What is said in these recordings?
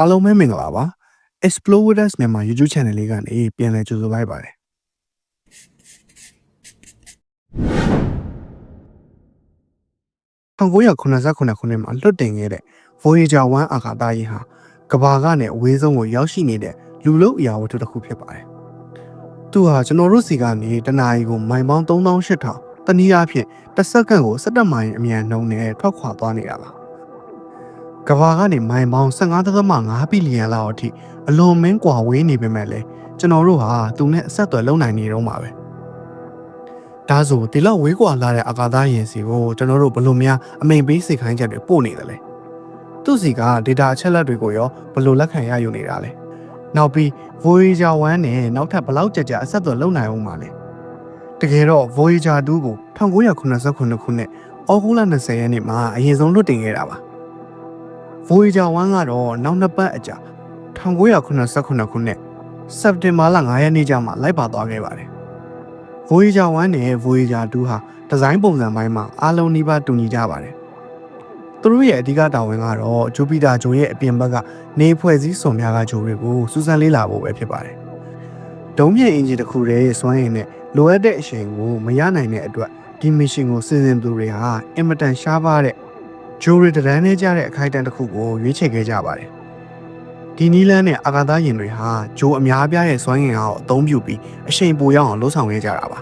အားလုံးပဲမင်္ဂလာပါ Explore with us မြန်မာ YouTube channel လေးကနေပြန်လည်ကြိုဆိုလိုက်ပါတယ်1989ခုနှစ်မှာလွတ်တင်ခဲ့တဲ့ Voyager 1အာကာသယာဉ်ဟာကမ္ဘာကနေအဝေးဆုံးကိုရောက်ရှိနေတဲ့လူလုံးအရာဝတ္ထုတစ်ခုဖြစ်ပါတယ်။သူဟာကျွန်တော်တို့စီကနေတနာရီကိုမိုင်ပေါင်း3800တနည်းအားဖြင့်တစ်စက္ကန့်ကို17မိုင်အမြန်နှုန်းနဲ့ထွက်ခွာသွားနေတာပါ။ ကမ္ဘာကနေမိုင်ပေါင်း15.5ဘီလီယံလောက်အထိအလွန်မင်းကွာဝေးနေပေမဲ့လည်းကျွန်တော်တို့ဟာသူနဲ့အဆက်အသွယ်လုပ်နိုင်နေတော့မှာပဲ။ဒါဆိုဒီလောက်ဝေးကွာလာတဲ့အာကာသယာဉ်စီကိုကျွန်တော်တို့ဘယ်လိုများအမိန်ပေးစိတ်ခိုင်းချက်တွေပို့နေတယ်လဲ။သူ့စီက data အချက်လက်တွေကိုရောဘယ်လိုလက်ခံရယူနေတာလဲ။နောက်ပြီး Voyager 1နဲ့နောက်ထပ်ဘယ်လောက်ကြကြအဆက်အသွယ်လုပ်နိုင်အောင်ပါလဲ။တကယ်တော့ Voyager 2ကို1989ခုနှစ်ဩဂုတ်လ20ရက်နေ့မှာအရင်ဆုံးလွှတ်တင်ခဲ့တာပါ။ Voyager 1ကတော့နောက်နှစ်ပတ်အကြာ1989ခုနှစ်စက်တင်ဘာလ9ရက်နေ့ကျမှလိုက်ပါသွားခဲ့ပါတယ်။ Voyager 1နဲ့ Voyager 2ဟာဒီဇိုင်းပုံစံပိုင်းမှာအားလုံးနှိပါတူညီကြပါတယ်။သူတို့ရဲ့အဓိကတာဝန်ကတော့ဂျူပီတာဂျိုရဲ့အပြင်ဘက်ကနေဖွဲ့စည်းစွန်များကဂျိုတွေကိုစူးစမ်းလေ့လာဖို့ပဲဖြစ်ပါတယ်။ဒုံးမြင့်အင်ဂျင်တစ်ခုတည်းစွမ်းရည်နဲ့လိုအပ်တဲ့အချိန်ကိုမရနိုင်တဲ့အတွက်ဒီမစ်ရှင်ကိုစီစဉ်သူတွေဟာအင်မတန်ရှားပါတဲ့ ဂျိုရီတရန်နဲ့ကြတဲ့အခိုက်အတန့်တစ်ခုကိုရွေးချယ်ခဲ့ကြပါတယ်။ဒီနီလန်းနဲ့အာကာသယာဉ်တွေဟာဂျိုအများပြားရဲ့စွမ်းရည်အားကိုအသုံးပြုပြီးအရှိန်ပိုရအောင်လှုပ်ဆောင်ခဲ့ကြတာပါ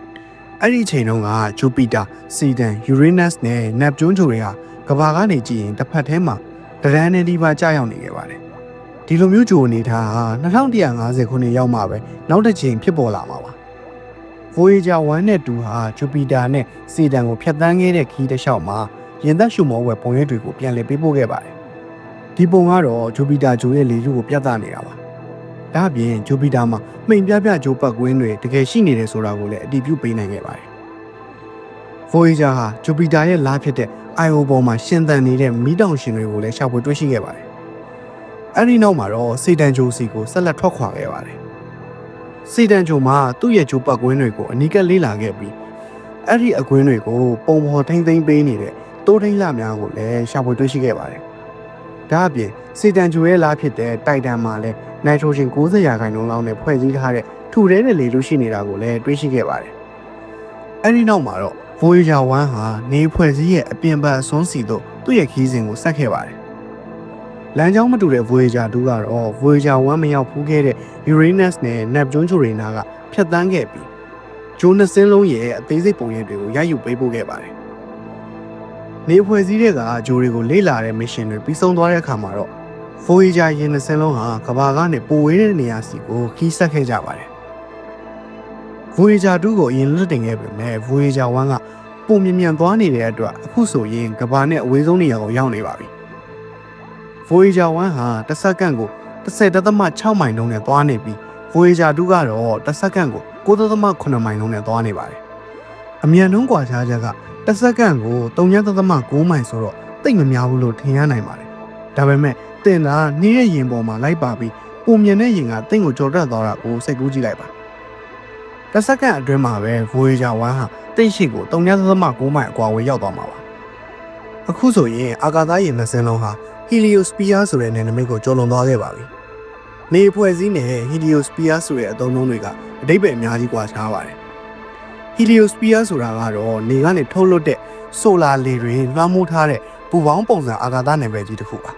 ။အဲ့ဒီအချိန်တုန်းကဂျူပီတာ၊စီဒန်၊ယူရေနက်စ်နဲ့နက်ပကျူးဂျိုတွေဟာကမ္ဘာကနေကြည့်ရင်တစ်ဖက်ထဲမှာတရန်နဲ့ဒီပါကြာရောက်နေခဲ့ပါတယ်။ဒီလိုမျိုးဂျိုအနေထားဟာ2150ခုနှစ်ရောက်မှပဲနောက်တစ်ချိန်ဖြစ်ပေါ်လာမှာပါ။ Voyager 1နဲ့2ဟာဂျူပီတာနဲ့စီဒန်ကိုဖျက်ဆီးခဲ့တဲ့ခီးတစ်လျှောက်မှာ ရင်သက်ရှုမောဝယ်ပုံရိပ်တွေကိုပြန်လည်ပေးပို့ခဲ့ပါတယ်။ဒီပုံကတော့ဂျူပီတာဂျိုရဲ့လေထုကိုပြသနေတာပါ။ဒါ့အပြင်ဂျူပီတာမှာမှိန်ပြပြဂျိုပတ်ကွင်းတွေတကယ်ရှိနေတယ်ဆိုတာကိုလည်းအတည်ပြုပေးနိုင်ခဲ့ပါတယ်။ Voyager ဟာဂျူပီတာရဲ့လားဖြစ်တဲ့ Io ပေါ်မှာရှင်သန်နေတဲ့မီးတောင်ရှင်တွေကိုလည်းရှာဖွေတွေ့ရှိခဲ့ပါတယ်။အဲဒီနောက်မှာတော့စေတန်ဂျိုစီကိုဆက်လက်ထွက်ခွာခဲ့ပါတယ်။စေတန်ဂျိုမှာသူ့ရဲ့ဂျိုပတ်ကွင်းတွေကိုအနီးကပ်လေ့လာခဲ့ပြီးအဲ့ဒီအကွင်းတွေကိုပုံဖော်ထိမ့်သိမ့်ပေးနေတဲ့ တိုးထိန်လများကိုလည်းရှာဖွေတွေ့ရှိခဲ့ပါတယ်။ဒါအပြင်စီတန်ဂျိုရဲ့လားဖြစ်တဲ့တိုက်တန်မှာလည်းနိုက်ထရိုဂျင်90ရာခိုင်နှုန်းလောက်နဲ့ဖွဲ့စည်းထားတဲ့ထူထဲတဲ့လေလူရှိနေတာကိုလည်းတွေ့ရှိခဲ့ပါတယ်။အဲဒီနောက်မှာတော့ Voyager 1ဟာနေဖွဲ့စည်းရဲ့အပြင်ဘက်အစွန်းစီတို့သူ့ရဲ့ခီးစဉ်ကိုဆက်ခဲ့ပါတယ်။လမ်းကြောင်းမတူတဲ့ Voyager 2ကတော့ Voyager 1မရောက်ဖူးခဲ့တဲ့ Uranus နဲ့ Neptune ချိုတွေနာကဖြတ်တန်းခဲ့ပြီးဂျိုးနှစ်စင်းလုံးရဲ့အသေးစိတ်ပုံရိပ်တွေကိုရယူပေးပို့ခဲ့ပါတယ်။ နေဖွဲ့စည်းတဲ့ကဂျိုးတွေကိုလေ့လာတဲ့ mission တွေပြီးဆုံးသွားတဲ့အခါမှာတော့ Voyager ရင်နှစ်စင်းလုံးဟာကဘာကနေပိုဝေးတဲ့နေရာစီကိုခီးဆက်ခဲ့ကြပါတယ်။ Voyager 2ကိုအရင်လွတ်တင်ခဲ့ပေမဲ့ Voyager 1ကပုံမြင်မြန်သွားနေတဲ့အတွက်အခုဆိုရင်ကဘာနဲ့အဝေးဆုံးနေရာကိုရောက်နေပါပြီ။ Voyager 1ဟာတစ်စက္ကန့်ကို10.6မိုင်နှုန်းနဲ့သွားနေပြီး Voyager 2ကတော့တစ်စက္ကန့်ကို9.8မိုင်နှုန်းနဲ့သွားနေပါတယ်။ အမြန်နှုန်းကွာခြားချက်ကတစ်စက္ကန့်ကို3.9မိုင်ဆိုတော့တိတ်မများဘူးလို့ထင်ရနိုင်ပါတယ်။ဒါပေမဲ့တင်တာနှီးရဲ့ရင်ပေါ်မှာလိုက်ပါပြီးပုံမြင်တဲ့ရင်ကတင့်ကိုကြော်တက်သွားတာကိုစိတ်ကူးကြည့်လိုက်ပါ။တစ်စက္ကန့်အတွင်းမှာပဲ Voyager 1ဟာတင့်ရှိကို3.9မိုင်အကွာဝေးရောက်သွားမှာပါ။အခုဆိုရင်အာကာသယာဉ်နှစ်စင်းလုံးဟာ Heliosphere ဆိုတဲ့နယ်နိမိတ်ကိုကျော်လွန်သွားခဲ့ပါပြီ။နေဖွဲ့စည်းနဲ့ Heliosphere ဆိုတဲ့အသုံးအနှုန်းတွေကအတိတ်ပဲအများကြီးကွာခြားပါတယ်။ Heliosphere ဆိုတာကတော့နေကနေထုတ်လွှတ်တဲ့ဆိုလာလေတွေလွှမ်းမိုးထားတဲ့ပူပေါင်းပုံစံအာကာသနယ်ပယ်ကြီးတစ်ခုပါ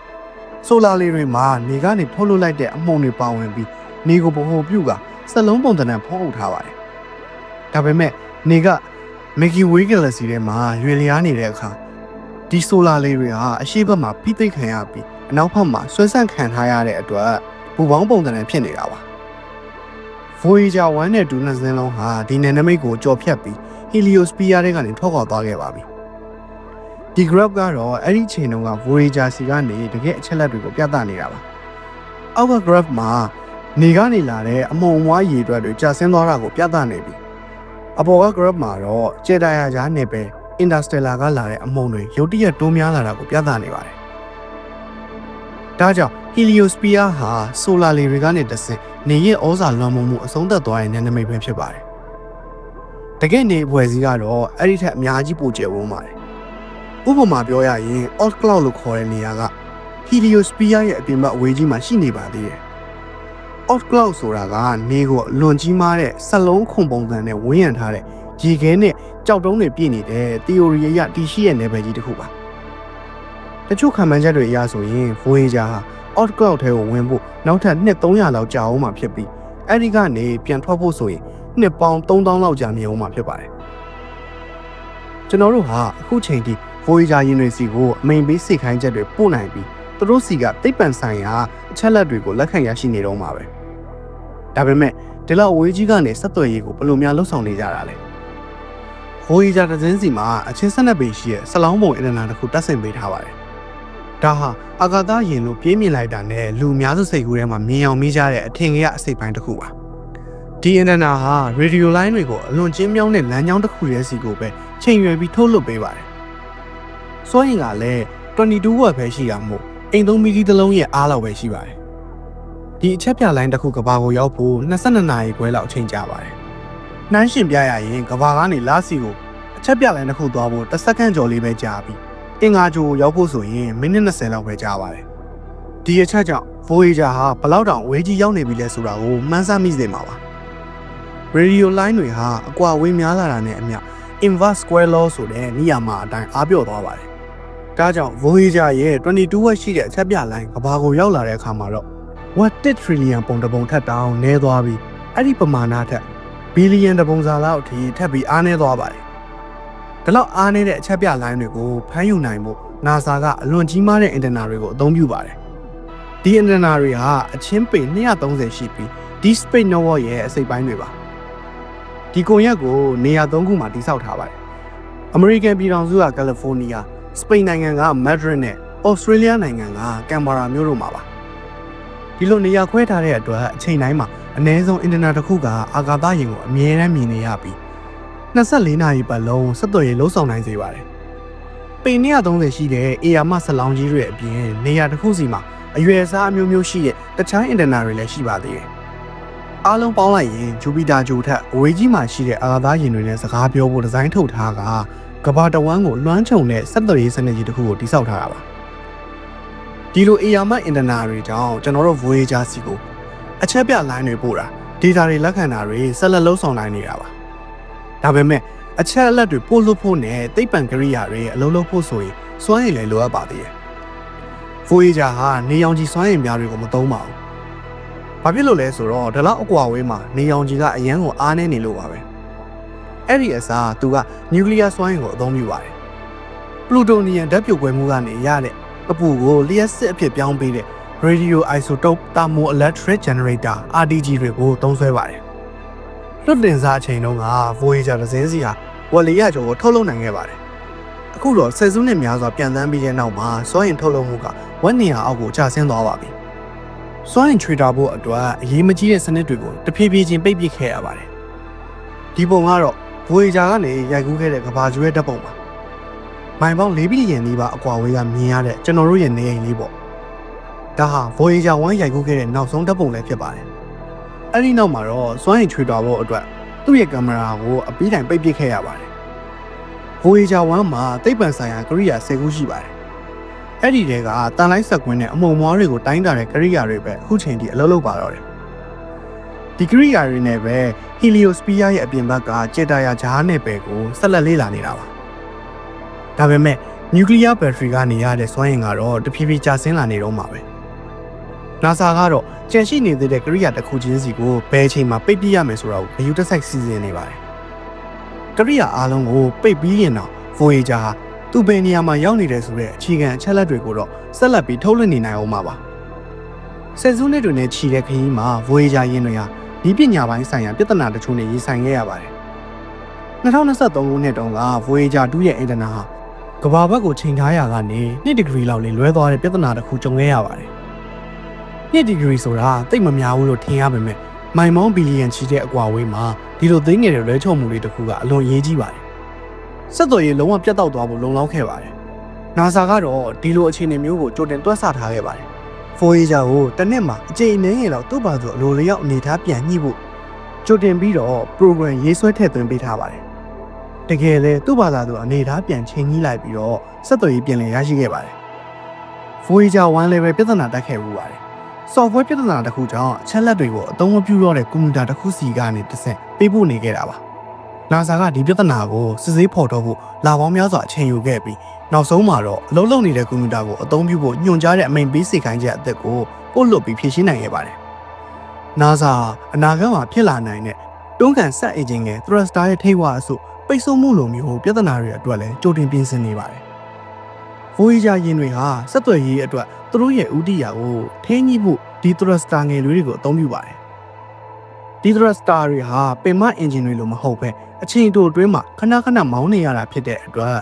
။ဆိုလာလေတွေမှာနေကနေထုတ်လွှတ်လိုက်တဲ့အမှုန်တွေပါဝင်ပြီးနေကိုဗဟိုပြုကစက်လုံးပုံသဏ္ဍာန်ဖုံးအုပ်ထားပါတယ်။ဒါပေမဲ့နေက Milky Way Galaxy ထဲမှာရွေလျားနေတဲ့အခါဒီဆိုလာလေးတွေဟာအရှိတ်ဘက်မှာဖိသိပ်ခံရပြီးအနောက်ဘက်မှာဆွဲဆန့်ခံထားရတဲ့အတွက်ပူပေါင်းပုံစံနဲ့ဖြစ်နေတာပါ။ Voyager 1နဲ့2နှစ်စင်းလုံးဟာဒီနယ်နိမိတ်ကိုကြော်ဖြတ်ပြီး Heliosphere ထဲကနေထွက်ခွာသွားခဲ့ပါပြီ။ဒီ graph ကတော့အဲ့ဒီချိန်တုန်းက Voyager စီကနေတကယ်အချက်လက်တွေကိုပြသနေတာပါ။အောက်က graph မှာနေကနေလာတဲ့အမုံအမွားရေအတွက်တွေကျဆင်းသွားတာကိုပြသနေပြီ။အပေါ်က graph မှာတော့ကျေတာယာကြားနယ်ပယ် Interstellar ကလာတဲ့အမုံတွေရုတ်တရက်တိုးများလာတာကိုပြသနေပါတယ်။ဒါကြောင့် Heliosphere ဟာ solar လေတွေကနေတဆင့်နေရဲ့ဩဇာလွှမ်းမိုးမှုအဆုံးသတ်သွားတဲ့နယ်နိမိတ်ပဲဖြစ်ပါတယ်။တကယ်နေအဖွဲ့စည်းကတော့အဲ့ဒီထက်အများကြီးပိုကျယ်ဝန်းပါတယ်။ဥပမာပြောရရင် Oort Cloud လို့ခေါ်တဲ့နေရာက Heliosphere ရဲ့အပြင်ဘက်အဝေးကြီးမှာရှိနေပါသေးတယ်။ Off cloud ဆိုတာကနေကိုအလွန်ကြီးမားတဲ့ဆက်လုံးခုံပုံစံနဲ့ဝန်းရံထားတဲ့ရေခဲနဲ့ကြောက်တုံးတွေပြည့်နေတဲ့ theory အရတည်ရှိရဲ့ level ကြီးတစ်ခုပါ။တချို့ခံမှန်းချက်တွေအရဆိုရင် Voyager ဟာ Off cloud ထဲကိုဝင်ဖို့နောက်ထပ်နှစ်300လောက်ကြာအောင်မှာဖြစ်ပြီးအဲ့ဒီကနေပြန်ထွက်ဖို့ဆိုရင်နှစ်ပေါင်း3000လောက်ကြာမြင့်အောင်မှာဖြစ်ပါတယ်။ကျွန်တော်တို့ဟာအခုချိန်ထိ Voyager ရင်တွေစီကိုအမိန်ပေးစိတ်ခိုင်းချက်တွေပို့နိုင်ပြီးသူတို့စီကသိပ္ပံဆိုင်ရာအချက်လက်တွေကိုလက်ခံရရှိနေတော့မှာပဲဒါပေမဲ့ဒီလောက်အဝေးကြီးကနေဆက်သွယ်ရေးကိုဘယ်လိုများလှုပ်ဆောင်နေကြတာလဲ Voyager တစ်စင်းစီမှာအချင်းဆက်နှစ်ပေရှိတဲ့ဆလောင်းပုံအင်တာနက်တစ်ခုတက်ဆင်ပေးထားပါတယ် ဒါဟာအာကာသယာဉ်လို့ပြေးမြင်လိုက်တာနဲ့လူအများစုစိတ်ကူးထဲမှာမြင်အောင်မိကြတဲ့အထင်ကြီးအစိတ်ပိုင်းတစ်ခုပါဒီအင်တာနက်ဟာရေဒီယိုလိုင်းတွေကိုအလွန်ကျဉ်းမြောင်းတဲ့လမ်းကြောင်းတစ်ခုရဲ့စီကိုပဲချိန်ရွယ်ပြီးထုတ်လွှတ်ပေးပါတယ်စွမ်းရင်ကလည်း22 watt ပဲရှိတာမို့အိမ်သုံးမီလီတစ်လုံးရဲ့အားလောက်ပဲရှိပါတယ်ဒီအချက်ပြလိုင်းတစ်ခုကဘာကိုရောက်ဖို့22နာရီခွဲလောက်အချိန်ကြာပါတယ်နှမ်းရှင်ပြရရင်ကဘာကနေလာစီကိုအချက်ပြလိုင်းတစ်ခုသွားဖို့တစ်စက္ကန့်ကျော်လေးပဲကြာပြီး အင်္ဂါဂျိုကိုရောက်ဖို့ဆိုရင်မိနစ်20လောက်ပဲကြာပါတယ်ဒီအချက်ကြောင့် Voyager ဟာဘလောက်တောင်ဝေးကြီးရောက်နေပြီလဲဆိုတာကိုမှန်းဆမိစေမှာပါရေဒီယိုလိုင်းတွေဟာအကွာဝေးများလာတာနဲ့အမျှ inverse square law ဆိုတဲ့နေရာမှာအတိုင်းအားပြော့သွားပါတယ်။ဒါကြောင့် Voyager ရဲ့22 watt ရှိတဲ့အချက်ပြလိုင်းကဘာကိုရောက်လာတဲ့အခါမှာတော့ watt 1 trillion ပုံတစ်ပုံထက်တောင်နည်းသွားပြီးအဲ့ဒီပမာဏထက် billion တပုံစာလောက်အထိထပ်ပြီးအားနည်းသွားပါတယ်။ ဒါလောက်အားနည်းတဲ့အချက်ပြလိုင်းတွေကိုဖမ်းယူနိုင်ဖို့ NASA ကအလွန်ကြီးမားတဲ့အင်တာနက်တွေကိုအသုံးပြုပါတယ်။ဒီအင်တာနက်တွေဟာအချင်းပေ230ရှိပြီး Deep Space Network ရဲ့အစိတ်ပိုင်းတွေပါ။ဒီကွန်ရက်ကိုနေရာ၃ခုမှာတည်ဆောက်ထားပါတယ်။ American ပြည်ထောင်စုက California စပိန်နိုင်ငံက Madrid နဲ့ Australia နိုင်ငံက Canberra မြို့တို့မှာပါဒီလိုနေရာခွဲထားတဲ့အတွက်အချိန်တိုင်းမှာအနည်းဆုံးအင်တာနက်တစ်ခုကအာကာသယာဉ်ကိုအမြဲတမ်းမြင်နေရပြီး 24နာရီပတ်လုံးဆက်သွယ်ရေးလုံးဆောင်နိုင်စေပါတယ်ပေ130ရှိတဲ့အေယာမဆက်လောင်းကြီးတွေအပြင်နေရာတစ်ခုစီမှာအရွယ်အစားအမျိုးမျိုးရှိတဲ့တခြားအင်တာနက်တွေလည်းရှိပါသေးတယ်အားလုံးပေါင်းလိုက်ရင်ဂျူပီတာဂျိုထက်အဝေးကြီးမှာရှိတဲ့အာကာသယာဉ်တွေနဲ့စကားပြောဖို့ဒီဇိုင်းထုတ်ထားကကဘာတဝမ်းကိုလွှမ်းခြုံတဲ့ဆက်သွယ်ရေးစနစ်ကြီးတစ်ခုကိုတိစောက်ထားတာပါဒီလို AR မအင်တာနက်တွေကြောင့်ကျွန်တော်တို့ Voyager စီကိုအချက်ပြ line တွေပို့တာ data တွေလက်ခံတာတွေဆက်လက်လုံးဆောင်နိုင်နေတာပါ ဒါပေမဲ့အချက်အလက်တွေပို့လို့ဖို့နဲ့သိပ္ပံကိရိယာတွေအလုံးလုံးဖို့ဆိုရင်စွမ်းရည်လည်းလိုအပ်ပါသေးတယ် Voyager ဟာနေရောင်ခြည်စွမ်းရည်များတွေကိုမသုံးပါဘူးဘာဖြစ်လို့လဲဆိုတော့ဒီလောက်အကွာဝေးမှာနေရောင်ခြည်ကအရန်ကိုအားနေနေလို့ပါပဲအဲ့ဒီအစားသူကနျူကလ িয়ার စွမ်းအင်ကိုအသုံးပြုပါတယ်ပလူတိုနီယမ်ဓာတ်ပြုတ်ကွဲမှုကနေရတဲ့အပူကိုလျှက်စစ်အဖြစ်ပြောင်းပေးတဲ့ Radio Isotope Thermoelectric Generator RTG တွေကိုသုံးစွဲပါတယ် လွတ်တင်စားအချိန်တုန်းက Voyager တစ်စင်းစီဟာဝက်လီယာကျော်ကိုထုတ်လုပ်နိုင်ခဲ့ပါတယ်အခုတော့ဆယ်စုနှစ်များစွာပြန်တမ်းပြီးတဲ့နောက်မှာစွမ်းအင်ထုတ်လုပ်မှုကဝက်နေရအောက်ကိုကျဆင်းသွားပါပြီစွမ်းအင် trader ဖို့အတွက်အရေးမကြီးတဲ့စနစ်တွေကိုတဖြည်းဖြည်းချင်းပိတ်ပစ်ခဲ့ရပါတယ်ဒီပုံကတော့ Voyager ကနေရိုက်ကူးခဲ့တဲ့ကဘာကျွဲဓာတ်ပုံပါမိုင်ပေါင်း၄ဘီလီယံနီးပါးအကွာဝေးကမြင်ရတဲ့ကျွန်တော်တို့ရဲ့နေအိမ်လေးပေါ့ဒါဟာ Voyager 1ရိုက်ကူးခဲ့တဲ့နောက်ဆုံးဓာတ်ပုံလည်းဖြစ်ပါတယ် အဲ့ဒီနောက်မှာတော့စွမ်းရည်ချွေတော်ဖို့အတွက်သူ့ရဲ့ကင်မရာကိုအပီးတိုင်ပိတ်ပစ်ခဲ့ရပါတယ် Voyager 1မှာသိပ္ပံဆိုင်ရာကိရိယာ10ခုရှိပါတယ်အဲ့ဒီတဲကတန်လိုက်ဆက်ကွင်းနဲ့အမုံမွားတွေကိုတိုင်းတာတဲ့ကိရိယာတွေပဲအခုချိန်ထိအလုပ်လုပ်ပါတော့တယ်ဒီကိရိယာတွေနဲ့ပဲ Heliosphere ရဲ့အပြင်ဘက်ကကြေတာယာဂျားနယ်ပယ်ကိုဆက်လက်လေ့လာနေတာပါ။ဒါပေမဲ့ nuclear battery ကနေရတဲ့စွမ်းအင်ကတော့တဖြည်းဖြည်းကျဆင်းလာနေတော့မှာပဲ။ NASA ကတော့ကြန့်ရှိနေသေးတဲ့ကိရိယာတစ်ခုချင်းစီကိုဘယ်အချိန်မှာပိတ်ပြရမယ်ဆိုတာကိုဂရုတစိုက်စီစဉ်နေပါတယ်။ကိရိယာအားလုံးကိုပိတ်ပြီးရင်တော့ Voyager ဟာသူ့ဘယ်နေရာမှာရောက်နေတယ်ဆိုတဲ့အခြေခံအချက်လက်တွေကိုတော့ဆက်လက်ပြီးထုတ်လွှင့်နေနိုင်အောင်ပါပါ။ဆယ်စုနှစ်တွေနဲ့ချီတဲ့ခရီးမှာ Voyager ရင်းတွေဟာဒီပညာပိုင်းဆိုင်ရာပြဿနာတချို့နဲ့ရင်ဆိုင်ခဲ့ရပါတယ်။2023ခုနှစ်တုန်းက Voyager 2ရဲ့အင်တာနက်ဟာကဘာဘက်ကိုချိန်ထားရာကနေ2ဒီဂရီလောက်လေးလွဲသွားတဲ့ပြဿနာတစ်ခုကြုံခဲ့ရပါတယ်။ 2ဒီဂရီဆိုတာတိတ်မများဘူးလို့ထင်ရပေမဲ့မိုင်မောင်းဘီလီယံချီတဲ့အကွာဝေးမှာဒီလိုသိငယ်တဲ့လွဲချုံမှုလေးတစ်ခုကအလွန်ရေးကြီးပါတယ်။ဆက်သွယ်ရေးလုံးဝပြတ်တောက်သွားဖို့လုံလောက်ခဲ့ပါတယ်။ NASA ကတော့ဒီလိုအခြေအနေမျိုးကိုကြိုတင်တွက်ဆထားခဲ့ပါတယ်။ Voyager ကိုတစ်နှစ်မှာအကြိမ်အနည်းငယ်လောက်သူ့ဘာသူအလိုလျောက်အနေထားပြန်ညှိဖို့ကြိုတင်ပြီးတော့ program ရေးဆွဲထည့်သွင်းပေးထားပါတယ်။တကယ်လဲသူ့ဘာသာသူအနေထားပြန်ချိန်ကြီးလိုက်ပြီးတော့ဆက်သွယ်ရေးပြင်လည်ရရှိခဲ့ပါတယ်။ Voyager 1 level ပြဿနာတက်ခဲ့မှုပါတယ်။ software ပြဿနာတစ်ခုကြောင့်အချက်လက်တွေကိုအသုံးမပြုတော့တဲ့ကွန်ပျူတာတစ်ခုစီကနေတစ်ဆင့်ပေးပို့နေခဲ့တာပါ။ NASA ကဒီပြဿနာကိုစစ်ဆေးဖော်ထုတ်ဖို့လာပေါင်းများစွာအချိန်ယူခဲ့ပြီးနောက်ဆုံးမှာတော့အလုံးလုံးနေတဲ့ကွန်ပျူတာကိုအသုံးပြုဖို့ညွှန်ကြားတဲ့အမိန့်ပေးစေခိုင်းချက်အသစ်ကိုပို့လွတ်ပြီးဖြည့်ရှင်းနိုင်ခဲ့ပါတယ်။ NASA အနာဂတ်မှာဖြစ်လာနိုင်တဲ့တွန်းကန်ဆက်အင်ဂျင်ငယ် thruster ရဲ့ထိပ်ဝါအစုပိတ်ဆို့မှုလိုမျိုးပြဿနာတွေအတွက်လည်းကြိုတင်ပြင်ဆင်နေပါတယ်။ Voyager ယာဉ်တွေဟာစက်သွယ်ရေးအတွက်သူတို့ရဲ့ဥတီယာကိုထိန်းညှိဖို့ဒီ thruster ငယ်လေးတွေကိုအသုံးပြုပါတယ်။ဒီ thruster တွေဟာပင်မအင်ဂျင်တွေလိုမဟုတ်ဘဲအချိန်တိုအတွင်းမှာခဏခဏမောင်းနေရတာဖြစ်တဲ့အတွက်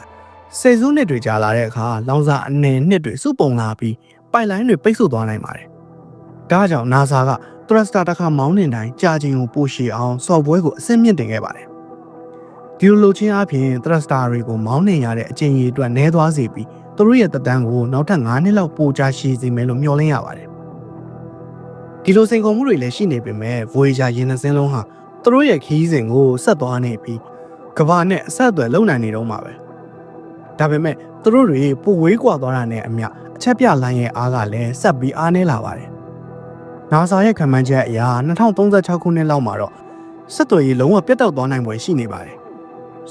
ဆယ်စုနှစ်တွေကြာလာတဲ့အခါလောင်စာအနယ်နှစ်တွေစုပုံလာပြီးပိုက်လိုင်းတွေပိတ်ဆို့သွားနိုင်ပါတယ်။ဒါကြောင့် NASA က thruster တစ်ခါမောင်းနေတိုင်းကြာချိန်ကိုပိုရှည်အောင် software ကိုအဆင့်မြင့်တင်ခဲ့ပါတယ်။ဒီလိုလုပ်ခြင်းအပြင် thruster တွေကိုမောင်းနေရတဲ့အချိန်ကြီးအတွက်နည်းသွားစေပြီး သူတို့ရဲ့သက်တမ်းကိုနောက်ထပ်9နှစ်လောက်ပိုကြာရှည်စေမယ်လို့မျှော်လင့်ရပါတယ်။ဒီလိုစိန်ခေါ်မှုတွေလည်းရှိနေပေမဲ့ Voyager ယာဉ်နှစင်းလုံးဟာသူတို့ရဲ့ခီးစဉ်ကိုဆက်သွားနေပြီးကဘာနဲ့အဆက်အသွယ်လုပ်နိုင်နေတော့မှာပဲ။ဒါပေမဲ့သူတို့တွေပိုဝေးကွာသွားတာနဲ့အမျှအချက်ပြလိုင်းရဲ့အားကလည်းဆက်ပြီးအားနည်းလာပါတယ်။ NASA ရဲ့ခံမှန်းချက်အရ2036ခုနှစ်လောက်မှာတော့ဆက်သွယ်ရေးလုံးဝပြတ်တောက်သွားနိုင်ဖွယ်ရှိနေပါတယ်။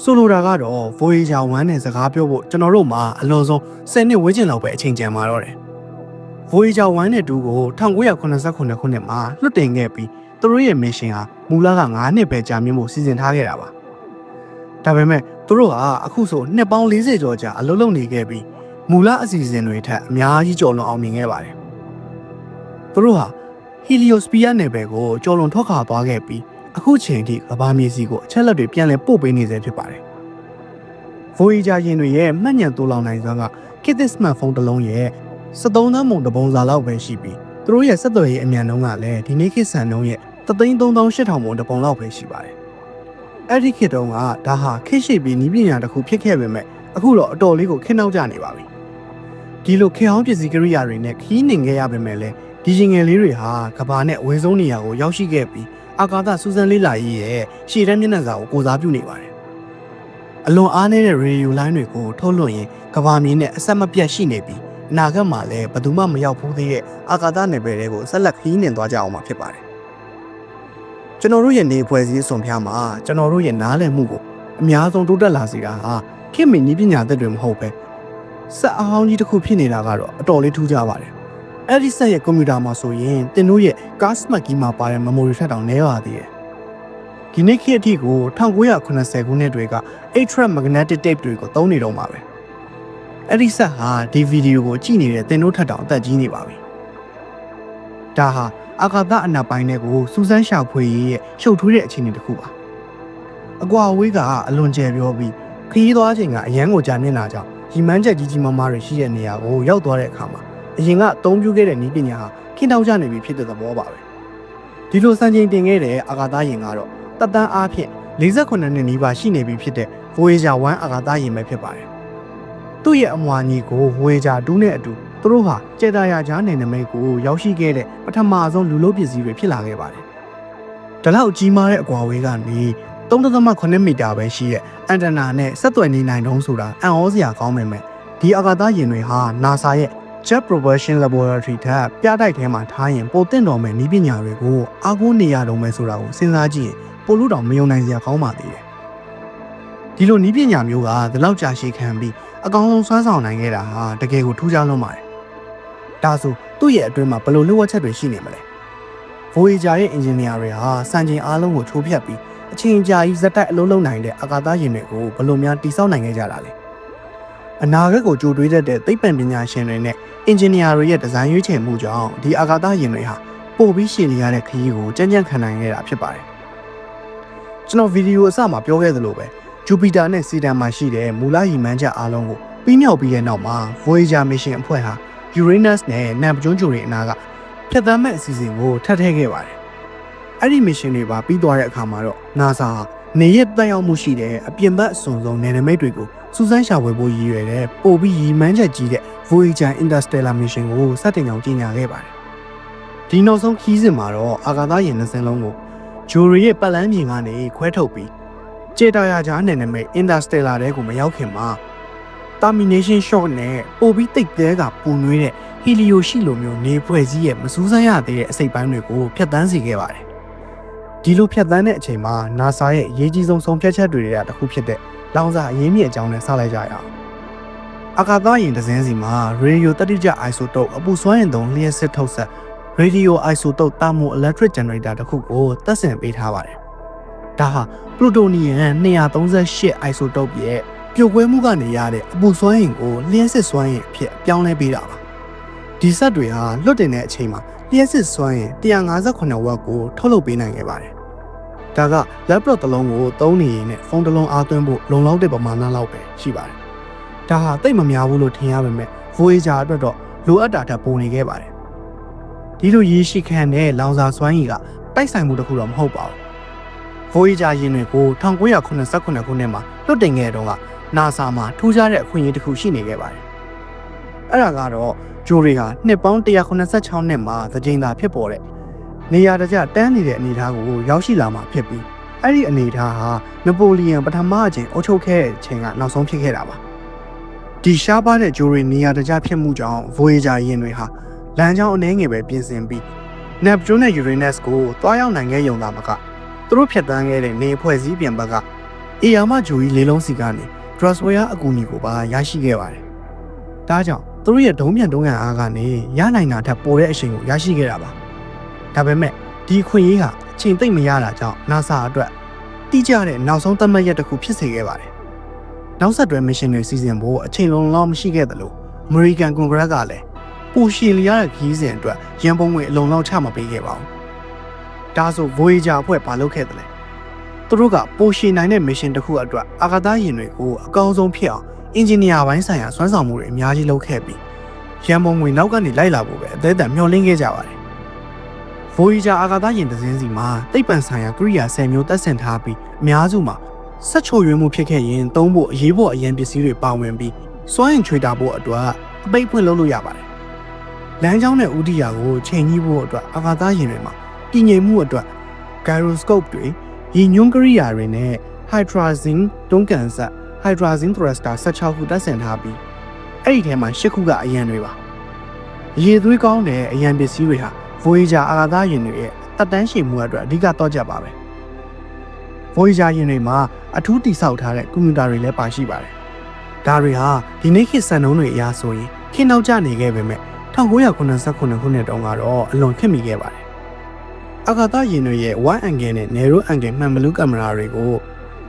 ဆိုလိုတာကတော့ Voyager 1နဲ့စကားပြောဖို့ကျွန်တော်တို့မှာအလွန်ဆုံး10နှစ်ဝန်းကျင်လောက်ပဲအချိန်ကျန်ပါတော့တယ်။ Voyager 1နဲ့2ကို1989ခုနှစ်မှာလွှတ်တင်ခဲ့ပြီးသူတို့ရဲ့ mission ဟာမူလက9နှစ်ပဲကြာမြင့်ဖို့စီစဉ်ထားခဲ့တာပါ။ဒါပေမဲ့သူတို့ဟာအခုဆိုနှစ်ပေါင်း40ကျော်ကြာအလုပ်လုပ်နေခဲ့ပြီးမူလအစီအစဉ်တွေထက်အများကြီးကျော်လွန်အောင်မြင်ခဲ့ပါတယ်။သူတို့ဟာ Heliosphere နယ်ပယ်ကိုကျော်လွန်ထွက်ခွာသွားခဲ့ပြီး အခုချိန်ထိကမ္ဘာမြေစီကိုအချက်လက်တွေပြန်လည်ပို့ပေးနေစေဖြစ်ပါတယ်။ Voyager ယာဉ်တွေရဲ့မှတ်ဉာဏ်တိုးလောင်နိုင်စွမ်းကခေတ်သစ်စမတ်ဖုန်းတစ်လုံးရဲ့73သန်းမုံတပုံစာလောက်ပဲရှိပြီးသူတို့ရဲ့ဆက်သွယ်ရေးအမြန်နှုန်းကလည်းဒီနေ့ခေတ်စံနှုန်းရဲ့33800မုံတပုံလောက်ပဲရှိပါတယ်။အဲ့ဒီခေတ်တုန်းကဒါဟာခေတ်ရှိပြီးနီးပညာတစ်ခုဖြစ်ခဲ့ပေမဲ့အခုတော့အတော်လေးကိုခင်းနောက်ကျနေပါပြီ။ဒီလိုခေတ်ဟောင်းပစ္စည်းကိရိယာတွေနဲ့ခီးနှင်ခဲ့ရပေမဲ့လည်းဒီရင်ငယ်လေးတွေဟာကဘာနဲ့အဝေးဆုံးနေရာကိုရောက်ရှိခဲ့ပြီး အာကာသစူးစမ်းလေးလာရေးရဲ့ရှေ့တန်းမျက်နှာစာကိုကိုစားပြုနေပါတယ်။အလွန်အားနည်းတဲ့ရေဒီယိုလိုင်းတွေကိုထုတ်လွှင့်ရင်ကဘာမြေနဲ့အဆက်မပြတ်ရှိနေပြီးအနာဂတ်မှာလည်းဘယ်သူမှမရောက်ဘူးသေးတဲ့အာကာသနယ်ပယ်တွေကိုဆက်လက်ခီးနှင်သွားကြအောင်မှာဖြစ်ပါတယ်။ကျွန်တော်တို့ရဲ့နေဖွဲ့စည်းအစွန်ဖျားမှာကျွန်တော်တို့ရဲ့နားလည်မှုကိုအများဆုံးတိုးတက်လာစေတာဟာခင်မင်းဤပညာသက်တွေမဟုတ်ပဲဆက်အဟောင်းကြီးတစ်ခုဖြစ်နေတာကတော့အတော်လေးထူးခြားပါတယ်။ အဲ့ဒီဆက်ရဲ့ကွန်ပျူတာမှာဆိုရင်တင်တို့ရဲ့ card smart key မှာပါတဲ့ memory ထက်တောင်နည်းပါသေးတယ်။ဒီနေ့ခေတ်အထိကို1980ခုနှစ်တွေက 8 track magnetic tape တွေကိုသုံးနေတော့မှာပဲ။အဲ့ဒီဆက်ဟာဒီဗီဒီယိုကိုကြည့်နေတဲ့တင်တို့ထက်တောင်အသက်ကြီးနေပါပြီ။ဒါဟာအာကာသအနက်ပိုင်းတွေကိုစူးစမ်းရှာဖွေရေးရဲ့ရှုပ်ထွေးတဲ့အခြေအနေတစ်ခုပါ။အကွာအဝေးကအလွန်ကျယ်ပြောပြီးခရီးသွားချိန်ကအရန်ကိုကြာမြင့်လာကြောင်းရီမန်းချက်ကြီးကြီးမားမားတွေရှိတဲ့နေရာကိုရောက်သွားတဲ့အခါမှာ အရင်ကအသုံးပြုခဲ့တဲ့နည်းပညာဟာခင်းတောက်ကြနေပြီဖြစ်တဲ့သဘောပါပဲဒီလိုစံချိန်တင်ခဲ့တဲ့အာကာသယာဉ်ကတော့တက်တန်းအားဖြင့်48နှစ်နီးပါးရှိနေပြီဖြစ်တဲ့ Voyager 1အာကာသယာဉ်ပဲဖြစ်ပါတယ်သူ့ရဲ့အမွာညီကို Voyager 2နဲ့အတူသူတို့ဟာကျေတာယာကြားနယ်နိမိတ်ကိုရောက်ရှိခဲ့တဲ့ပထမဆုံးလူလို့ပစ္စည်းတွေဖြစ်လာခဲ့ပါတယ်။ဒါလောက်ကြီးမားတဲ့အကွာဝေးကနေ3.8မီတာပဲရှိတဲ့အန်တနာနဲ့ဆက်သွယ်နေနိုင်တုံးဆိုတာအံ့ဩစရာကောင်းပေမဲ့ဒီအာကာသယာဉ်တွေဟာ NASA ရဲ့ Jet Propulsion Laboratory ထက်ပြတိုက်ထဲမှာထားရင်ပိုတင့်တော်မဲ့နည်းပညာတွေကိုအားကိုးနေရတော့မယ်ဆိုတာကိုစဉ်းစားကြည့်ရင်ပိုလို့တောင်မယုံနိုင်စရာကောင်းပါသေးတယ်။ဒီလိုနည်းပညာမျိုးကဒီလောက်ကြာရှည်ခံပြီးအကောင်းဆုံးစွမ်းဆောင်နိုင်ခဲ့တာဟာတကယ်ကိုထူးခြားလွန်းပါတယ်။ဒါဆိုသူ့ရဲ့အတွင်းမှာဘယ်လိုလှုပ်ဝက်ချက်တွေရှိနေမလဲ။ Voyager ရဲ့ engineer တွေဟာစံချိန်အားလုံးကိုချိုးဖျက်ပြီးအချိန်ကြာကြီးဇက်တိုက်အလုံးလုံးနိုင်တဲ့အာကာသယာဉ်တွေကိုဘယ်လိုများတိစောက်နိုင်ခဲ့ကြတာလဲ အနာဂတ်ကိုကြိုတွေးတတ်တဲ့သိပ္ပံပညာရှင်တွေနဲ့အင်ဂျင်နီယာတွေရဲ့ဒီဇိုင်းရွေးချယ်မှုကြောင့်ဒီအာကာသယာဉ်တွေဟာပို့ပြီးရှည်လျားတဲ့ခရီးကိုကြမ်းကြမ်းခံနိုင်ခဲ့တာဖြစ်ပါတယ်ကျွန်တော်ဗီဒီယိုအစမှာပြောခဲ့သလိုပဲဂျူပီတာနဲ့စီတန်မှာရှိတဲ့မူလရည်မှန်းချက်အားလုံးကိုပြီးမြောက်ပြီးတဲ့နောက်မှာ Voyager mission အဖွဲ့ဟာ Uranus နဲ့နမ်ကျွန်းကျူတွေအနာကဖြတ်သန်းမဲ့အစီအစဉ်ကိုထပ်ထည့်ခဲ့ပါတယ်အဲ့ဒီ mission တွေပါပြီးသွားတဲ့အခါမှာတော့ NASA ဟာနေရတက်ရောက်မှုရှိတဲ့အပြင်ဘက်အစွန်ဆုံးနယ်နိမိတ်တွေကို စူးစမ်းရှာဖွေဖို့ရည်ရွယ်တဲ့ပို့ပြီးရည်မှန်းချက်ကြီးတဲ့ Voyager Interstellar Mission ကိုစတင်ကြောင်းကြေညာခဲ့ပါတယ်။ဒီနောက်ဆုံးခီးစဉ်မှာတော့အာကာသယာဉ်နှစ်စင်းလုံးကိုဂျိုရီရဲ့ပတ်လန်းပြင်ကနေခွဲထုတ်ပြီးကျေတာယာကြားနယ်နိမိတ် Interstellar တဲကိုမရောက်ခင်မှာ Termination Shot နဲ့ပို့ပြီးတိတ်သေးကပူနွေးတဲ့ဟီလီယိုရှိလိုမျိုးနေဖွဲ့စည်းရဲ့မစူးစမ်းရသေးတဲ့အစိတ်ပိုင်းတွေကိုဖျက်ဆီးစေခဲ့ပါတယ်။ဒီလိုဖျက်ဆီးတဲ့အချိန်မှာ NASA ရဲ့အရေးကြီးဆုံးဆုံးဖြတ်ချက်တွေကတစ်ခုဖြစ်တဲ့ လောင်စာအရင်းမြစ်အကြောင်းနဲ့ဆက်လိုက်ကြရအောင်။အာကာသယာဉ်တစ်စင်းစီမှာရေဒီယိုတတိကျအိုက်ဆိုတုပ်အပူစွမ်းအင်သုံးလျှက်စစ်ထုတ်ဆက်ရေဒီယိုအိုက်ဆိုတုပ်တာမိုအီလက်ထရစ်ဂျန်နရေတာတစ်ခုကိုတပ်ဆင်ပေးထားပါတယ်။ဒါဟာပလူတိုနီယမ်238အိုက်ဆိုတုပ်ရဲ့ပြိုကွဲမှုကနေရတဲ့အပူစွမ်းအင်ကိုလျှက်စစ်စွမ်းအင်အဖြစ်ပြောင်းလဲပေးတာပါ။ဒီဆက်တွေဟာလွတ်တင်တဲ့အချိန်မှာလျှက်စစ်စွမ်းအင်158ဝက်ကိုထုတ်လုပ်ပေးနိုင်ခဲ့ပါတယ်။ ဒါက laptop တစ်လုံးကိုသုံးနေရင်နဲ့ဖုန်းတစ်လုံးအားသွင်းဖို့လုံလောက်တဲ့ပမာဏလောက်ပဲရှိပါတယ်။ဒါဟာတိတ်မများဘူးလို့ထင်ရပေမဲ့ Voyager အတွက်တော့လိုအပ်တာထက်ပိုနေခဲ့ပါတယ်။ဒီလိုရည်ရှိခံတဲ့လောင်စာစွမ်းရည်ကတိုက်ဆိုင်မှုတစ်ခုတော့မဟုတ်ပါဘူး။ Voyager ယာဉ်တွေကို1989ခုနှစ်မှာလွတ်တင်ခဲ့တဲ့တုန်းက NASA မှာထူးခြားတဲ့အခွင့်အရေးတစ်ခုရှိနေခဲ့ပါတယ်။အဲ့ဒါကတော့ဂျိုရီဟာနှစ်ပေါင်း186နှစ်မှာသကြိမ်သာဖြစ်ပေါ်တဲ့ နေရာတကျတန်းနေတဲ့အနေအထားကိုရောက်ရှိလာမှာဖြစ်ပြီးအဲ့ဒီအနေအထားဟာနပိုလီယံပထမအကြိမ်အုပ်ချုပ်ခဲ့တဲ့အချိန်ကနောက်ဆုံးဖြစ်ခဲ့တာပါ။ဒီရှားပါတဲ့ဂျိုရီနေရာတကျဖြစ်မှုကြောင့် Voyager ယာဉ်တွေဟာလမ်းကြောင်းအနှဲငယ်ပဲပြင်ဆင်ပြီး Neptune နဲ့ Uranus ကိုတွားရောက်နိုင်ခဲ့ရုံသာမကသူတို့ဖြတ်တန်းခဲ့တဲ့နေဖွဲ့စည်းပြန်ဘက်ကအေယာမဂျိုကြီးလေးလုံးစီကနေ Drosware အကူအညီကိုပါရရှိခဲ့ပါတယ်။ဒါကြောင့်သူတို့ရဲ့ဒုံးပြန်ဒုံးရန်အားကနေရနိုင်တာထက်ပိုတဲ့အချိန်ကိုရရှိခဲ့တာပါ။ ဒါပေမဲ့ဒီခွင့်ရေးဟာအချိန်သိမ့်မရတာကြောင့် NASA အတွက်တိကျတဲ့နောက်ဆုံးသတ်မှတ်ရက်တစ်ခုဖြစ်စေခဲ့ပါတယ်။နောက်ဆက်တွဲ mission တွေစီစဉ်ဖို့အချိန်လုံးလောက်မရှိခဲ့သလို American Congress ကလည်းပူရှည်လျားတဲ့ခီးစဉ်အတွက်ရန်ပုံငွေအလုံလောက်ချမပေးခဲ့ပါဘူး။ဒါဆို Voyager အဖွဲ့ဘာလုပ်ခဲ့သလဲ။သူတို့ကပိုရှည်နိုင်တဲ့ mission တစ်ခုအတွက်အာကာသယာဉ်တွေကိုအကောင်းဆုံးဖြစ်အောင်အင်ဂျင်နီယာပိုင်းဆိုင်ရာစွမ်းဆောင်မှုတွေအများကြီးလုပ်ခဲ့ပြီးရန်ပုံငွေနောက်ကနေလိုက်လာဖို့ပဲအသေးအံမျှော်လင့်ခဲ့ကြပါတယ်။ Voyager အာကာသယာဉ်တစ်စင်းစီမှာတိတ်ပံဆိုင်ရာကိရိယာ10မျိုးတပ်ဆင်ထားပြီးအများစုမှာဆက်ချိုရွေးမှုဖြစ်ခဲ့ရင်သုံးဖို့အရေးပေါ်အရန်ပစ္စည်းတွေပါဝင်ပြီးစွမ်းအင်ချွေတာဖို့အတွက်အပိတ်ဖွင့်လုပ်လို့ရပါတယ်။လမ်းကြောင်းနဲ့ဥဒိယာကိုချိန်ကြီးဖို့အတွက်အာကာသယာဉ်တွေမှာတည်ငြိမ်မှုအတွက် gyroscope တွေရည်ညွှန်းကိရိယာတွေနဲ့ hydrazine တွန်းကန်ဆက် hydrazine thruster 16ခုတပ်ဆင်ထားပြီးအဲ့ဒီထဲမှာ10ခုကအရန်တွေပါရေသွေးကောင်းတဲ့အရန်ပစ္စည်းတွေဟာ Voyager အာကာသယာဉ်တွေရဲ့တက်တန်းရှည်မှုအတွက်အဓိကတော့ကြပါပဲ Voyager ယာဉ်တွေမှာအထူးတိစောက်ထားတဲ့ကွန်ပျူတာတွေလည်းပါရှိပါတယ်ဒါတွေဟာဒီနေ့ခေတ်စံနှုန်းတွေအရဆိုရင်ခေတ်နောက်ကျနေခဲ့ပေမဲ့1989ခုနှစ်တုန်းကတော့အလွန်ခက်မိခဲ့ပါတယ်အာကာသယာဉ်တွေရဲ့ wide angle နဲ့ narrow angle မှန်ဘလူးကင်မရာတွေကို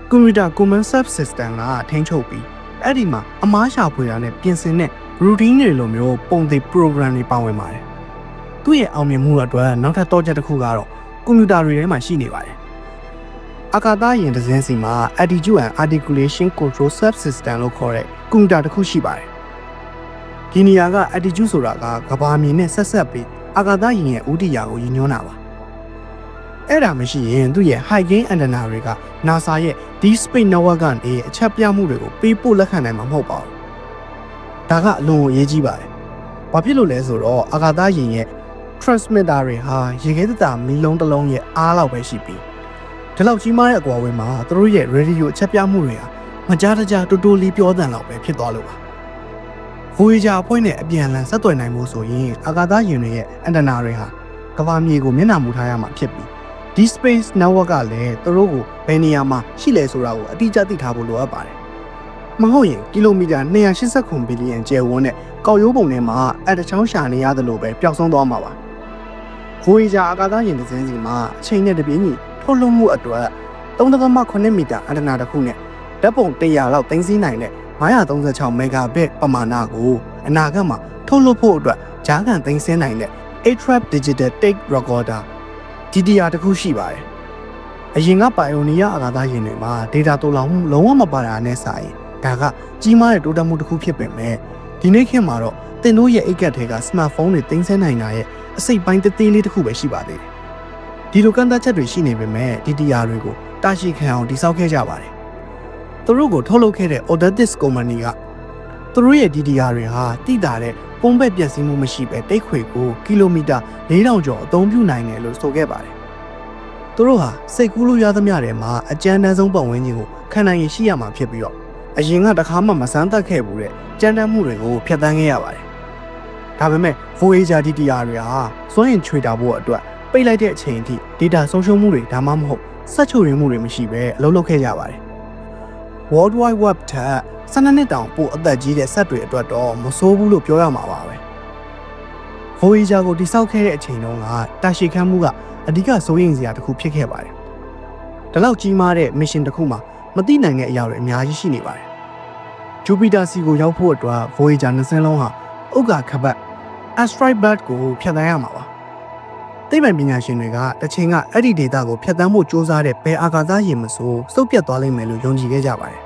ကွန်ပျူတာ command sub system ကထိန်းချုပ်ပြီးအဲ့ဒီမှာအမားရှာဖွေတာနဲ့ပြင်ဆင်တဲ့ routine တွေလိုမျိုးပုံသေး program တွေပါဝင်ပါတယ်။ သူ့ရဲ့အောင်မြင်မှုအတွက်နောက်ထပ်တော့ချက်တစ်ခုကတော့ကွန်ပျူတာတွေထဲမှာရှိနေပါတယ်။အာကာသယာဉ်တစ်စင်းစီမှာ attitude and articulation control sub system လို့ခေါ်တဲ့ကွန်ပျူတာတစ်ခုရှိပါတယ်။ဒီနေရာက attitude ဆိုတာကကဘာမြေနဲ့ဆက်ဆက်ပြီးအာကာသယာဉ်ရဲ့ဥတီယာကိုရည်ညွှန်းတာပါ။အဲ့ဒါမရှိရင်သူ့ရဲ့ high gain antenna တွေက NASA ရဲ့ Deep Space Network ကနေအချက်ပြမှုတွေကိုပေးပို့လက်ခံနိုင်မှာမဟုတ်ပါဘူး။ဒါကအလွန်အရေးကြီးပါတယ်။ဘာဖြစ်လို့လဲဆိုတော့အာကာသယာဉ်ရဲ့ transmitter တွေဟာရေခဲသတ္တာမီလုံးတစ်လုံးရဲ့အားလောက်ပဲရှိပြီးဒီလောက်ကြီးမားတဲ့အကွာအဝေးမှာသူတို့ရဲ့ radio အချက်ပြမှုတွေဟာမကြားတကြားတူတူလေးပြောတန်လောက်ပဲဖြစ်သွားလို့ပါ။ Voyager အဖွဲ့နဲ့အပြန်အလှန်ဆက်သွယ်နိုင်မှုဆိုရင်အာကာသယာဉ်တွေရဲ့ antenna တွေဟာကမ္ဘာမြေကိုမျက်နှာမူထားရမှာဖြစ်ပြီးဒီ space network ကလည်းသူတို့ကိုဘယ်နေရာမှာရှိလဲဆိုတာကိုအတိအကျသိထားဖို့လိုအပ်ပါတယ်။မဟုတ်ရင်ကီလိုမီတာ289ဘီလီယံကျယ်ဝန်းတဲ့ကောက်ရိုးပုံထဲမှာအတချောင်းရှာနေရတယ်လို့ပဲပျောက်ဆုံးသွားမှာပါ။ Voyager အာကာသယာဉ်တစ်စင်းစီမှာအချိန်နဲ့တပြေးညီထုတ်လွှတ်မှုအတွက်3.8မီတာအန္တနာတစ်ခုနဲ့ဓာတ်ပုံ100လောက်တင်စီနိုင်တဲ့936 megabit ပမာဏကိုအနာဂတ်မှာထုတ်လွှတ်ဖို့အတွက်ဂျားကန်တင်စင်းနိုင်တဲ့ A-Trap Digital Tape Recorder DDR တခုရှိပါတယ်။အရင်ကပိုင်အိုနီယာအာကာသယာဉ်တွေမှာ data တိုးလောင်မှုလုံးဝမပါတာနဲ့စာရင်ဒါကကြီးမားတဲ့တိုးတက်မှုတစ်ခုဖြစ်ပေမဲ့ဒီနေ့ခေတ်မှာတော့ တင်တို့ရဲ့အိတ်ကတ်ထဲက smartphone တွေတင်ဆက်နိုင်တာရဲ့အစိတ်ပိုင်းသေးသေးလေးတစ်ခုပဲရှိပါသေးတယ်။ဒီလိုကန့်သတ်ချက်တွေရှိနေပေမဲ့ DDR တွေကိုတာရှိခံအောင်တိစောက်ခဲ့ကြပါတယ်။သူတို့ကိုထုတ်လုပ်ခဲ့တဲ့ Audacity Company ကသူတို့ရဲ့ DDR တွေဟာတိတာတဲ့ပုံပဲ့ပြည့်စည်မှုမရှိပဲတိတ်ခွေကိုကီလိုမီတာ4000ကျော်အသုံးပြုနိုင်တယ်လို့ဆိုခဲ့ပါတယ်။သူတို့ဟာစိတ်ကူးလို့ရသမျှတွေမှာအကြမ်းတမ်းဆုံးပတ်ဝန်းကျင်ကိုခံနိုင်ရရှိရမှာဖြစ်ပြီးတော့အရင်ကတခါမှမစမ်းသပ်ခဲ့ဘူးတဲ့ကြမ်းတမ်းမှုတွေကိုဖျက်ဆီးခဲ့ရပါတယ်။ ဒါပေမဲ့ Voyager DTR တွေဟာစွမ်းရင်ချွေတာဖို့အတွက်ပိတ်လိုက်တဲ့အချိန်အထိ data ဆုံးရှုံးမှုတွေဒါမှမဟုတ်ဆက်ချိုရင်းမှုတွေမရှိဘဲအလုပ်လုပ်ခဲ့ကြပါတယ် World Wide Web ထက်12နှစ်တောင်ပိုအသက်ကြီးတဲ့စက်တွေအတွက်တော့မဆိုးဘူးလို့ပြောရမှာပါပဲ Voyager ကိုတိစောက်ခဲ့တဲ့အချိန်တုန်းကတာရှည်ခမ်းမှုကအဓိကစိုးရိမ်စရာတစ်ခုဖြစ်ခဲ့ပါတယ်။ဒါလောက်ကြီးမားတဲ့ mission တစ်ခုမှာမသိနိုင်တဲ့အရာတွေအများကြီးရှိနေပါတယ်။ Jupiter စီကိုရောက်ဖို့အတွက် Voyager နှစ်စင်းလုံးဟာဥက္ကာခပတ် asteroid belt ကိုဖြတ်သန်းရမှာပါ။သိပ္ပံပညာရှင်တွေကတစ်ချိန်ကအဲ့ဒီဒေတာကိုဖြတ်သန်းဖို့စ조사တဲ့ဘယ်အာကာသယာဉ်မဆိုစုပ်ပြတ်သွားလိမ့်မယ်လို့ယုံကြည်ခဲ့ကြပါတယ်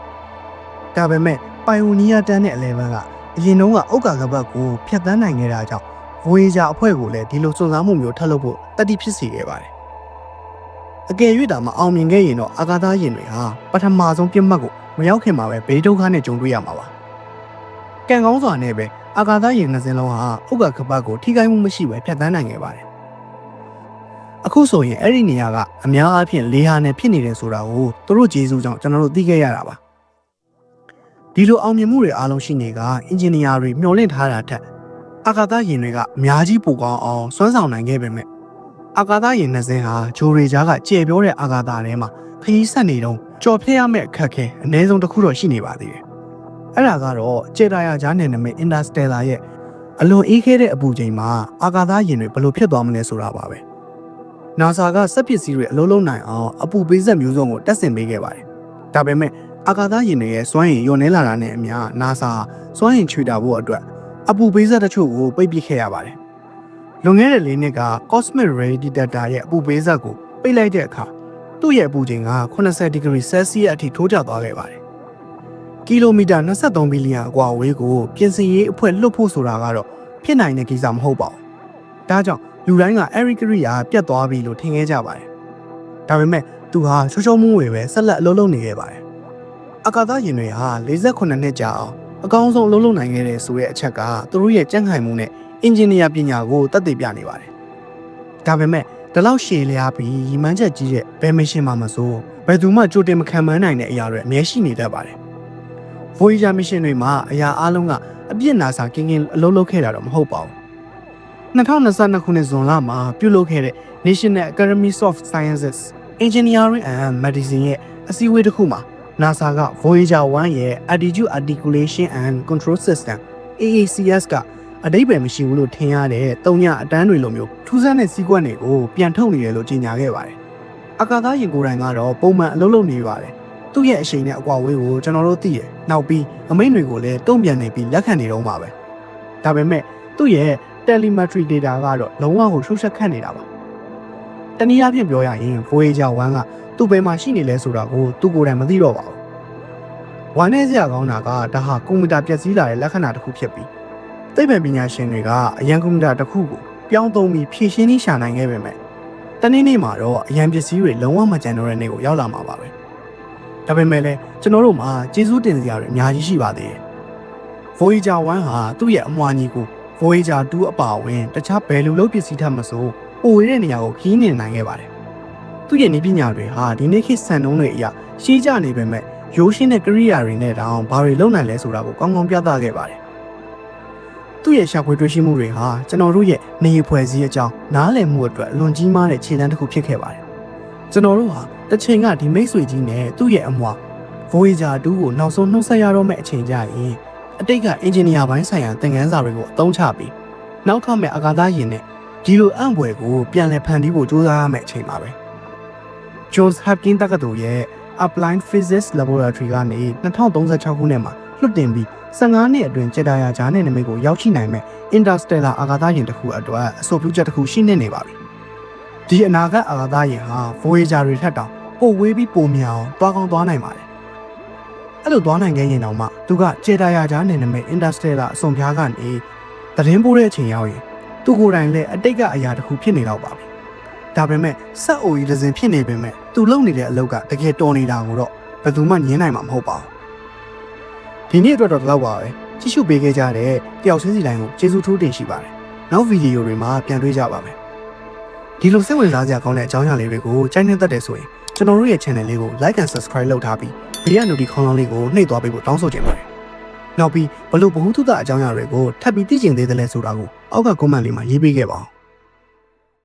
။ဒါပေမဲ့ Pioneer တန်းတဲ့အလဲဘန်းကအရင်တုန်းကဥက္ကာခပတ်ကိုဖြတ်သန်းနိုင်ခဲ့တာကြောင့် Voyager အဖွဲ့ကိုလည်းဒီလိုစွန့်စားမှုမျိုးထပ်လုပ်ဖို့တတိဖြစ်စေခဲ့ပါတယ်။အကယ်၍ဒါမှအောင်မြင်ခဲ့ရင်တော့အာကာသယာဉ်တွေဟာပထမဆုံးပြစ်မှတ်ကိုမရောက်ခင်မှာပဲဘေးဒုက္ခနဲ့ကြုံတွေ့ရမှာပါ။ကံကောင်းစွာနဲ့ပဲ အာကာသယာဉ်နှစ်စင်းလုံးဟာဥက္ကခပတ်ကိုထိခိုက်မှုမရှိဘဲဖြတ်သန်းနိုင်ခဲ့ပါတယ်။အခုဆိုရင်အဲ့ဒီနေရာကအများအားဖြင့်လေဟာနဲ့ဖြစ်နေတယ်ဆိုတာကိုသူတို့ဂျေဇူးကြောင့်ကျွန်တော်တို့သိခဲ့ရတာပါ။ဒီလိုအောင်မြင်မှုတွေအားလုံးရှိနေကအင်ဂျင်နီယာတွေမျှော်လင့်ထားတာထက်အာကာသယာဉ်တွေကအများကြီးပိုကောင်းအောင်စွမ်းဆောင်နိုင်ခဲ့ပေမဲ့အာကာသယာဉ်နှစ်စင်းဟာဂျိုရီဂျားကကျေပြောတဲ့အာကာသထဲမှာခရီးဆက်နေတော့ကြော်ဖြည့်ရမယ့်အခက်အခဲအနည်းဆုံးတစ်ခုတော့ရှိနေပါသေးတယ်။ အဲ့ဒါကတော့ကျေတာယာဂျားနယ်နိမိတ် Interstellar ရဲ့အလွန်အေးခဲတဲ့အပူချိန်မှာအာကာသယာဉ်တွေဘယ်လိုဖြစ်သွားမလဲဆိုတာပါပဲ။ NASA ကစက်ပစ္စည်းတွေအလုံးလုံးနိုင်အောင်အပူပေးဆက်မျိုးစုံကိုတက်ဆင်ပေးခဲ့ပါတယ်။ဒါပေမဲ့အာကာသယာဉ်တွေရဲ့စွမ်းရည်ညှို့နှဲလာတာနဲ့အမျှ NASA စွမ်းရည်ချွေတာဖို့အတွက်အပူပေးဆက်တချို့ကိုပိတ်ပစ်ခဲ့ရပါတယ်။လွန်ခဲ့တဲ့၄နှစ်က Cosmic Ray Detector ရဲ့အပူပေးဆက်ကိုပိတ်လိုက်တဲ့အခါသူ့ရဲ့အပူချိန်က80 degree Celsius အထိထိုးကျသွားခဲ့ပါတယ်။ ကီလိုမီတာ23ဘီလီယံအကွာအဝေးကိုပြင်ဆင်ရေးအဖွဲ့လွတ်ဖို့ဆိုတာကတော့ဖြစ်နိုင်တဲ့ကိစ္စမဟုတ်ပါဘူး။ဒါကြောင့်လူတိုင်းက Eric Ria ပြတ်သွားပြီလို့ထင်ခဲ့ကြပါတယ်။ဒါပေမဲ့သူဟာရှုံရှုံမှုတွေပဲဆက်လက်အလုပ်လုပ်နေခဲ့ပါတယ်။အကာသယာဉ်တွေဟာ48နှစ်ကြာအောင်အကောင်းဆုံးအလုပ်လုပ်နိုင်ခဲ့တဲ့ဆိုတဲ့အချက်ကသူတို့ရဲ့ကြံ့ခိုင်မှုနဲ့အင်ဂျင်နီယာပညာကိုတတ်သိပြနေပါတယ်။ဒါပေမဲ့ဒီလောက်ရှည်လျားပြီးရီမန်းချက်ကြီးတဲ့ဘယ်မရှင်မှမစိုးဘယ်သူမှကြိုတင်မခံမနိုင်တဲ့အရာတွေအများရှိနေတတ်ပါတယ်။ Voyager mission တွေမှာအရာအလုံးကအပြစ်နာစာကင်းကင်းအလုပ်လုပ်ခဲ့တာတော့မဟုတ်ပါဘူး။2022ခုနှစ်ဇွန်လမှာပြုလုပ်ခဲ့တဲ့ National Academy of Sciences Engineering and Medicine ရဲ့အစည်းအဝေးတစ်ခုမှာ NASA က Voyager 1ရဲ့ Attitude Articulation and Control System AACS ကအတိတ်ပဲမရှိဘူးလို့ထင်ရတဲ့တုံညအတန်းတွေလိုမျိုးထူးဆန်းတဲ့စီးကွက်တွေကိုပြန်ထုတ်နေတယ်လို့ကြေညာခဲ့ပါတယ်။အကာသားရင်ကိုယ်တိုင်ကတော့ပုံမှန်အလုပ်လုပ်နေပါတယ်။ သူ့ရဲ့အရှိန်နဲ့အကွာဝေးကိုကျွန်တော်တို့သိတယ်။နောက်ပြီးအမိန့်တွေကိုလည်းတုံ့ပြန်နေပြီးလက်ခံနေတော့မှာပဲ။ဒါပေမဲ့သူ့ရဲ့ telemetry data ကတော့လုံးဝကိုရှုပ်ရှက်ခတ်နေတာပါ။တနည်းအားဖြင့်ပြောရရင် Voyager 1ကသူ့ဘယ်မှာရှိနေလဲဆိုတာကိုသူကိုယ်တိုင်မသိတော့ပါဘူး။ဝမ်းနည်းစရာကောင်းတာကဒါဟာကွန်ပျူတာပျက်စီးလာတဲ့လက္ခဏာတစ်ခုဖြစ်ပြီးသိပ္ပံပညာရှင်တွေကအရန်ကွန်ပျူတာတစ်ခုကိုပြောင်းသုံးပြီးဖြည့်ရှင်းနှိရှာနိုင်ခဲ့ပေမဲ့တနေ့နေ့မှာတော့အရန်ပစ္စည်းတွေလုံးဝမကြံတော့တဲ့နေ့ကိုရောက်လာမှာပါပဲ။ ဒါပေမဲ့လည်းကျွန်တော်တို့မှာကျေးဇူးတင်စရာတွေအများကြီးရှိပါသေးတယ်။ Voyager 1ဟာသူ့ရဲ့အမွှာညီကို Voyager 2အပါအဝင်တခြားဘယ်လိုလုပ်ပစ္စည်းထပ်မဆိုပိုဝေးတဲ့နေရာကိုခီးနေနိုင်ခဲ့ပါတယ်။သူ့ရဲ့နည်းပညာတွေဟာဒီနေ့ခေတ်စံနှုန်းတွေအရရှင်းကြနေပေမဲ့ရိုးရှင်းတဲ့ကရိယာတွေနဲ့တောင်ဘာတွေလုပ်နိုင်လဲဆိုတာကိုကောင်းကောင်းပြသခဲ့ပါတယ်။သူ့ရဲ့ရှာဖွေတွေ့ရှိမှုတွေဟာကျွန်တော်တို့ရဲ့နေရဖွဲ့စည်းအကြောင်းနားလည်မှုအတွက်အလွန်ကြီးမားတဲ့ခြေလှမ်းတစ်ခုဖြစ်ခဲ့ပါတယ်။ကျွန်တော်တို့ဟာ တစ်ချိန်ကဒီမိတ်ဆွေကြီးနဲ့သူ့ရဲ့အမွှာ Voyager 2ကိုနောက်ဆုံးနှုတ်ဆက်ရတော့မယ့်အချိန်ကြရင်အတိတ်ကအင်ဂျင်နီယာပိုင်းဆိုင်ရာသင်ခန်းစာတွေကိုအသုံးချပြီးနောက်ထပ်မဲ့အကာသယာဉ်နဲ့ဒီလိုအံ့ဖွယ်ကိုပြန်လည်ဖန်တီးဖို့ကြိုးစားရမယ့်အချိန်ပါပဲ။ Johns Hopkins တက္ကသိုလ်ရဲ့ Applied Physics Laboratory ကနေ2036ခုနှစ်မှာလွှတ်တင်ပြီး15နှစ်အတွင်းကြေတာယာဂျာနဲ့နမိတ်ကိုရောက်ရှိနိုင်မဲ့ Interstellar အာကာသယာဉ်တစ်ခုအတွက်အဆိုပြုချက်တစ်ခုရှိနေနေပါပြီ။ဒီအနာဂတ်အာကာသယာဉ်ဟာ Voyager တွေထက်တောင် ပိုဝေးပြီးပိုမြောင်တွားကောင်းသွားနိုင်ပါတယ်။အဲ့လိုသွားနိုင်ခဲ့ရင်တောင်မှသူကကြေတာယာဂျာနဲ့နမိတ် Interstellar အစွန်ပြားကနေသတင်းပို့တဲ့အချိန်ရောက်ရင်သူကိုယ်တိုင်လည်းအတိတ်ကအရာတစ်ခုဖြစ်နေတော့ပါပြီ။ဒါပေမဲ့စက်အိုကြီးတစ်စင်ဖြစ်နေပေမဲ့သူလုပ်နေတဲ့အလုပ်ကတကယ်တော်နေတာကိုတော့ဘယ်သူမှညင်းနိုင်မှာမဟုတ်ပါဘူး။ဒီနေ့အတွက်တော့ဒီလောက်ပါပဲ။ကြည့်ရှုပေးခဲ့ကြတဲ့တယောက်ချင်းစီတိုင်းကိုကျေးဇူးထိုးတင်ရှိပါတယ်။နောက်ဗီဒီယိုတွေမှာပြန်တွေ့ကြပါမယ်။ဒီလိုစိတ်ဝင်စားစရာကောင်းတဲ့အကြောင်းအရာလေးတွေကိုကြိုက်နေတတ်တယ်ဆိုရင် ကျွန်တော်တို့ရဲ့ channel လေးကို like and subscribe လုပ်ထားပြီးဘေးက notification ခေါင်းလောင်းလေးကိုနှိပ်သွားပေးဖို့တောင်းဆိုချင်ပါတယ်။နောက်ပြီးဘလို့ဘ ഹു တုတအကြောင်းအရာတွေကိုထပ်ပြီးသိကျင်သေးတယ်လဲဆိုတာကိုအောက်က comment လေးမှာရေးပေးခဲ့ပါဦး